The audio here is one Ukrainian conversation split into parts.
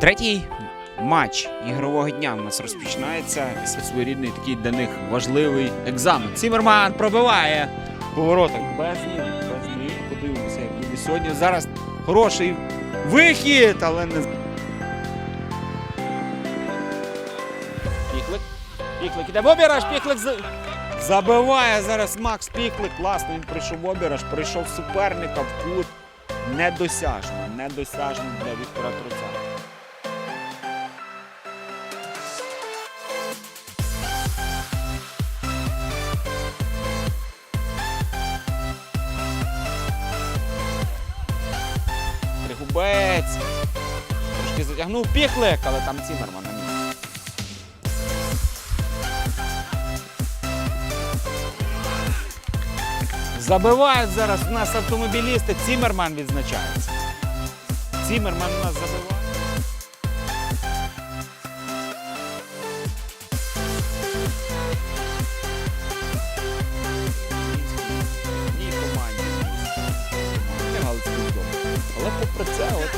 Третій матч ігрового дня у нас розпочинається. Це своєрідний такий для них важливий екзамен. Цімерман пробиває повороток. Без ніг, без ніг. Подивимося, як буде сьогодні. Зараз хороший вихід, але не. Піклик. Піклик іде в обіраж, піклик з... забиває зараз Макс Піклик. Класно, він прийшов в обіраж, прийшов суперника в кут. Недосяжно, недосяжно для Віктора Труця. Тригубець. Трошки затягнув піхлик, але там Цімерман на. Забивають зараз у нас автомобілісти. Цімерман відзначається. Цімерман у нас забиває. Попри це, от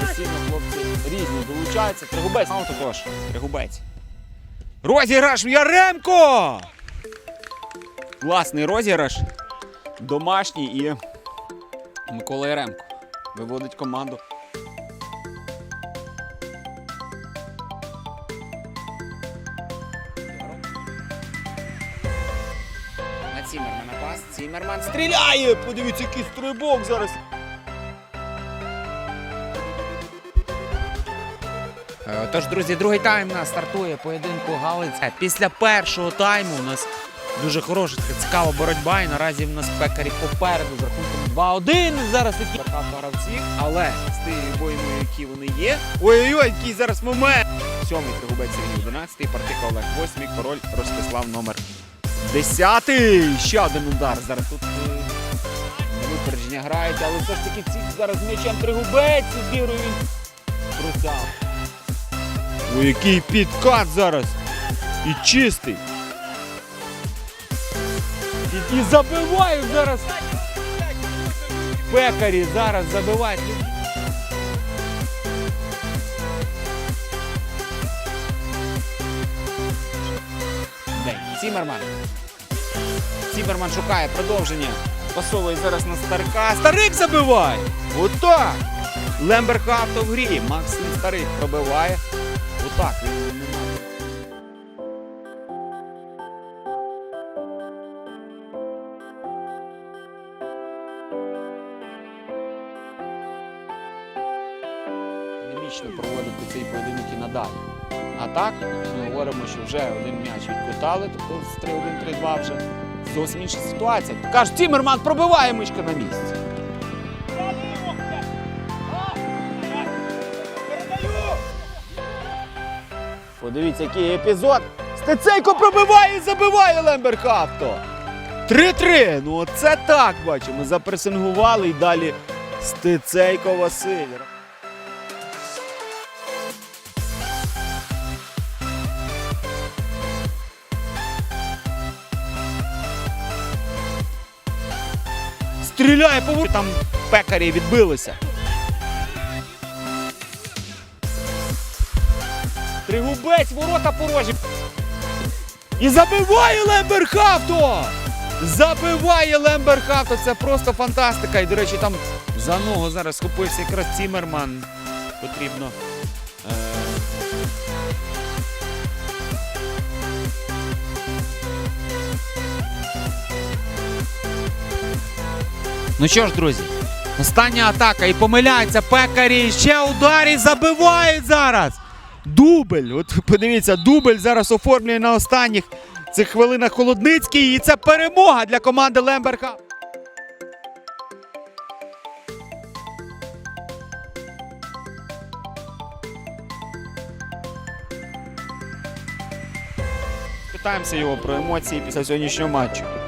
постійно хлопці різні долучаються. Тригубець, ну також. Тригубець. Розіграш в Яремко! Класний розіграш. Домашній і Микола Яремко виводить команду. На Цімермана пас. Цімерман стріляє! Подивіться, який стрибок зараз. Тож, друзі, другий тайм нас стартує поєдинку Галиця. Після першого тайму у нас дуже хороша цікава боротьба. І наразі в нас пекарі попереду з рахунком 2-1. Зараз багато гравців, але з тими боями, які вони є. Ой-ой-ой, який зараз момент! Сьомий Тригубець Сергій 11, партика Олег 8, король Ростислав номер 10. Ще один удар. Зараз тут е, випередження грають, але все ж таки ці зараз м'ячем Тригубець збірою він труцяв. Ой, який підкат зараз. І чистий. І, і забивають зараз. Пекарі зараз забивають. День. Цімерман. Цімерман шукає продовження. Пасовує зараз на старика. Старик забиває! Отак! Лемберхафто в грі. Максим Старик пробиває. Отак він проводити цей поєдинок і надалі. А так, ми говоримо, що вже один м'яч відкутали, тобто з 3-1, 3-2 вже зовсім інша ситуація. Кажуть, Цімерман пробиває мишка на місці. Подивіться, який епізод. Стецейко пробиває і забиває Лемберхавто. 3-3. Ну оце так бачимо. Запресингували і далі Стецейко Василь. Стріляє по Там пекарі відбилися. Тригубець, ворота порожі. І забиває Лемберхафто! Забиває Лемберхафто. Це просто фантастика. І, до речі, там за ногу зараз схопився якраз Цімерман. Потрібно. Е... Ну що ж, друзі, остання атака і помиляється Пекарі. Ще удар і забивають зараз. Дубль. От подивіться, дубль зараз оформлює на останніх цих хвилинах Холодницький. І це перемога для команди Лемберга. Питаємося його про емоції після сьогоднішнього матчу.